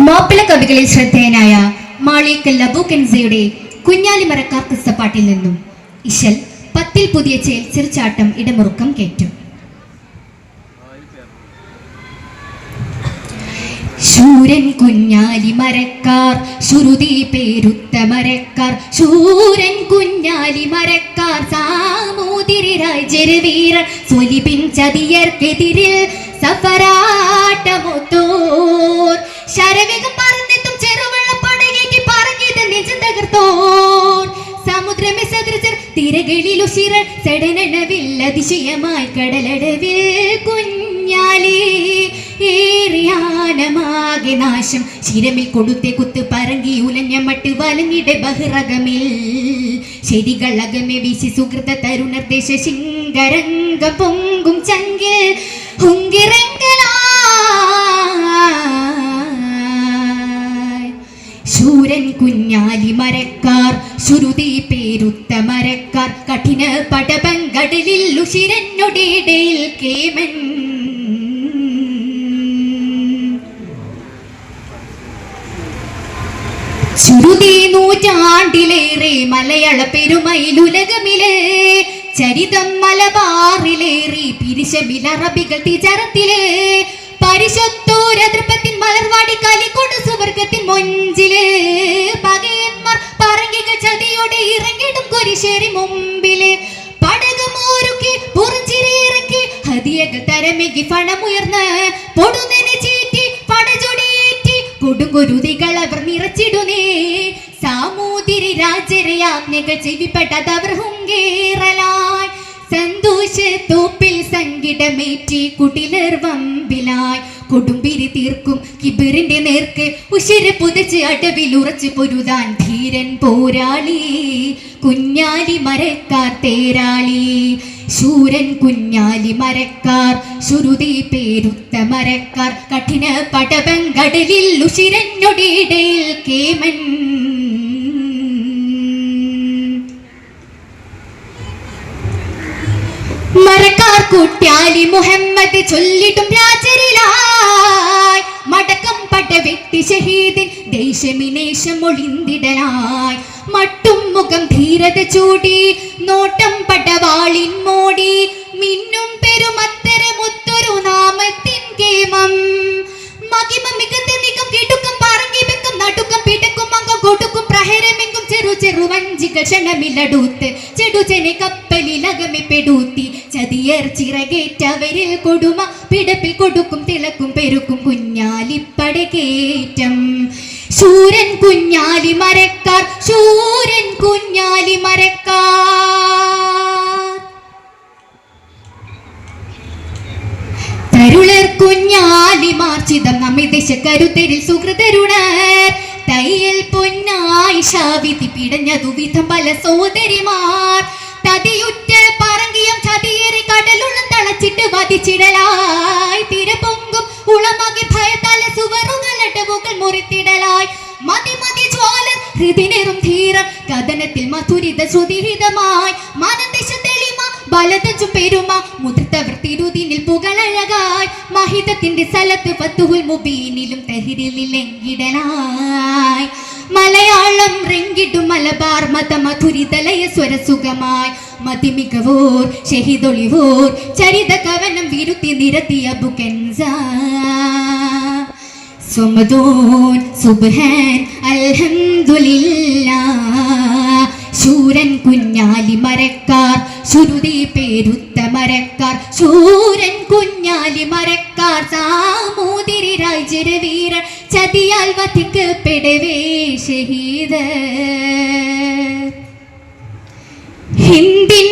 മാപ്പിള കവികളിൽ ശ്രദ്ധേയനായ മാളിക്കൽ ലബു കെൻസയുടെ കുഞ്ഞാലിമറക്കാർ കിസ്സപ്പാട്ടിൽ നിന്നും ഇശൽ പത്തിൽ പുതിയ ചേൽ ചെറുചാട്ടം ഇടമുറുക്കം കേറ്റു ശൂരൻ കുഞ്ഞാലി മരക്കാർ ശ്രുതി പേരുത്ത മരക്കാർ ശൂരൻ കുഞ്ഞാലി മരക്കാർ സാമൂതിരി രാജരവീരർ സ്വലിപിൻ ചതിയർക്കെതിരിൽ സഫരാട്ടമൊത്തോർ. ശരവേഗം കടലടവിൽ കുഞ്ഞാലി നാശം. ശിരമിൽ കൊടുത്തെ കുത്ത് പറങ്കി ഉലഞ്ഞ മട്ട് വലഞ്ഞിട ബഹിറകമിൽ. ശരികൾ അകമേ വീശി സുഹൃത തരുണർ ദേശ ശിങ്കരംഗ പൊങ്കും ചങ്കിൽ. ഹുങ്കിരങ്കലായി കുഞ്ഞാലി മരക്കാർ ശ്രുതി പേരുത്ത മരക്കാർ കഠിന പടപങ്കടലിൽ ഉഷിരന്നൊടിയിടയിൽ കേമൻ. ശ്രുതി നൂറ്റാണ്ടിലേറെ മലയാള പെരുമയിലുലകമിലെ ചരിതം മലബാറിലേറി പിരിശമിലറബികൾ തിചറത്തിലെ പരിശത്തോരതൃപ്പത്തിൻ മലർവാടി കാലിക്കോട് സുവർഗത്തിൻ മൊഞ്ചിൽ ചതിയോടെ ഇറങ്ങിടും കുരിശേരി മുമ്പിൽ. പടകമോരുക്കി പുറഞ്ചിരി ഇറക്കി ഹതിയകൾ തരമെങ്കി പണമുയർന്ന് പൊടുന്നനെ ചീറ്റി പടചൊടിയേറ്റി കൊടുങ്കുരുതികൾ അവർ നിറച്ചിടുന്നേ. സാമൂതിരി രാജരയാജ്ഞകൾ ചെവിപ്പെട്ടതവർ ഹുങ്കേറലായി. സന്തോഷ തോപ്പിൽ സംഗിടമേറ്റി കുടിലർ വമ്പിലായി. കൊടുമ്പിരി തീർക്കും. കിബിറിന്റെ നേർക്ക് ഉശിര പുതച്ച് അടവിൽ ഉറച്ചു പൊരുതാൻ ധീരൻ പോരാളി. കുഞ്ഞാലി മരക്കാർ തേരാളി. ശൂരൻ കുഞ്ഞാലി മരക്കാർ. ശുരുതി പേരുത്ത മരക്കാർ. കഠിന പടവങ്കടലിൽ ഉശിരഞ്ഞൊടിയിടയിൽ കേമൻ. മരക്കാർ കൂട്ടാലി മുഹമ്മദ് ചൊല്ലിട്ടും രാജരിലായി. മടക്കം പട്ട വ്യക്തി ഷഹീദിൻ ദേശമിനേശം ഒളിന്തിടലായി. മട്ടും മുഖം ധീരത ചൂടി നോട്ടം പടവാളിൻ മോടി മിന്നും പെരുമത്തര പ്രഹരമെങ്കും ചെറു ചെറു വഞ്ചികൾ ക്ഷണമില്ലടൂത്ത് ചെടുചെനെ കപ്പലിലകമെ പെടൂത്തി. ചതിയർ ചിറകേറ്റവരിൽ കൊടുമ പിടപ്പിൽ കൊടുക്കും തിളക്കും പെരുക്കും കുഞ്ഞാലിപ്പടകേറ്റം ശൂരൻ കുഞ്ഞാലി മരക്കാർ ശൂരൻ കുഞ്ഞാലി മരക്കാർ. തരുളർ കുഞ്ഞാലി മാർച്ചിതം നമ്മെ ദശക്കരുത്തരിൽ സുഹൃതരുണർ. തയ്യൽ പൊന്നായി ശാവിധി പിടഞ്ഞതു വിധം പല സോദരിമാർ. തതിയുറ്റ പറങ്കിയം ചതിയേറി കടലുള്ളം തളച്ചിട്ട് വധിച്ചിടലായി. തിര പൊങ്കും ഉളമാകി ഭയത്താല മുകൾ മുറിത്തിടലായി. മതി മതി ജ്വാല ഹൃദിനേറും ധീര കഥനത്തിൽ മധുരിത ശ്രുതിഹിതമായി മനദേശ തെളിമ ബലതഞ്ചും പെരുമ മുതിർത്തവർ തിരുതിനിൽ പുകളഴകായി മഹിതത്തിന്റെ സ്ഥലത്ത് ഫത്തുഹുൽ മുബീനിലും തെഹിരിലെങ്കിടലായി മലയാളം റെങ്കിടും മലബാർ മത മധുരിതലയ സ്വരസുഖമായി. മതിമികവോർ ഷഹിദൊളിവോർ ചരിത കവനം വിരുത്തി നിരത്തിയ ബുക്കൻസ സുമദൂൻ സുബ്ഹാൻ അൽഹംദുലില്ലാ. ശൂരൻ കുഞ്ഞാലി മരക്കാർ ശ്രുതി പേരുത്ത മരക്കാർ ശൂരൻ കുഞ്ഞാലി മരക്കാർ സാമൂതിരി രാജരവീര ചതിയാൽ വധിക്കപ്പെടവേ ഷഹീദ്. ഹിന്ദിൻ